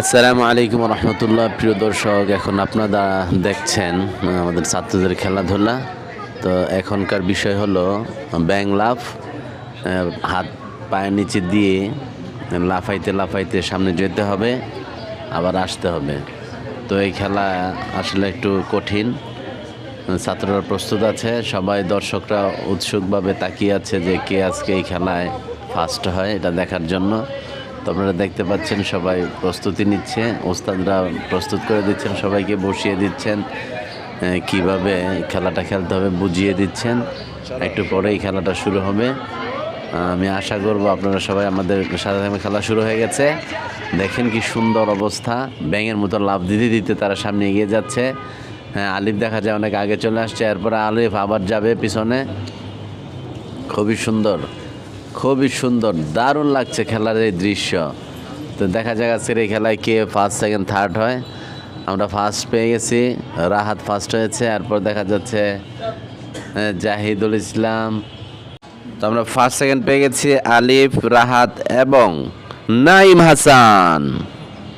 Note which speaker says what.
Speaker 1: আসসালামু আলাইকুম রহমতুল্লাহ, প্রিয় দর্শক, এখন আপনারা দেখছেন আমাদের ছাত্রদের খেলাধুলা। তো এখনকার বিষয় হলো ব্যাং লাফ হাত পায়ের নিচে দিয়ে লাফাইতে লাফাইতে সামনে যেতে হবে, আবার আসতে হবে। তো এই খেলা আসলে একটু কঠিন। ছাত্ররা প্রস্তুত আছে, সবাই দর্শকরা উৎসুকভাবে তাকিয়ে আছে যে কে আজকে এই খেলায় ফার্স্ট হয়, এটা দেখার জন্য। তো আপনারা দেখতে পাচ্ছেন সবাই প্রস্তুতি নিচ্ছে, ওস্তাদরা প্রস্তুত করে দিচ্ছেন, সবাইকে বসিয়ে দিচ্ছেন কীভাবে খেলাটা খেলতে হবে বুঝিয়ে দিচ্ছেন, একটু পরেই খেলাটা শুরু হবে। আমি আশা করব আপনারা সবাই আমাদের সাথে খেলা শুরু হয়ে গেছে। দেখেন কি সুন্দর অবস্থা, ব্যাঙের মতো লাভ দিতে দিতে তারা সামনে এগিয়ে যাচ্ছে। হ্যাঁ আলিফ দেখা যায় অনেক আগে চলে আসছে, এরপরে আলিফ আবার যাবে পিছনে। খুবই সুন্দর। খুবই সুন্দর, দারুণ লাগছে খেলার এই দৃশ্য। তো দেখা যাক আজকের এই খেলায় কে ফার্স্ট সেকেন্ড থার্ড হয়। আমরা ফার্স্ট পেয়ে গেছি, রাহাত ফার্স্ট হয়েছে, এরপর দেখা যাচ্ছে জাহিদুল ইসলাম। তো আমরা ফার্স্ট সেকেন্ড পেয়ে গেছি, আলিফ, রাহাত এবং নাইম হাসান।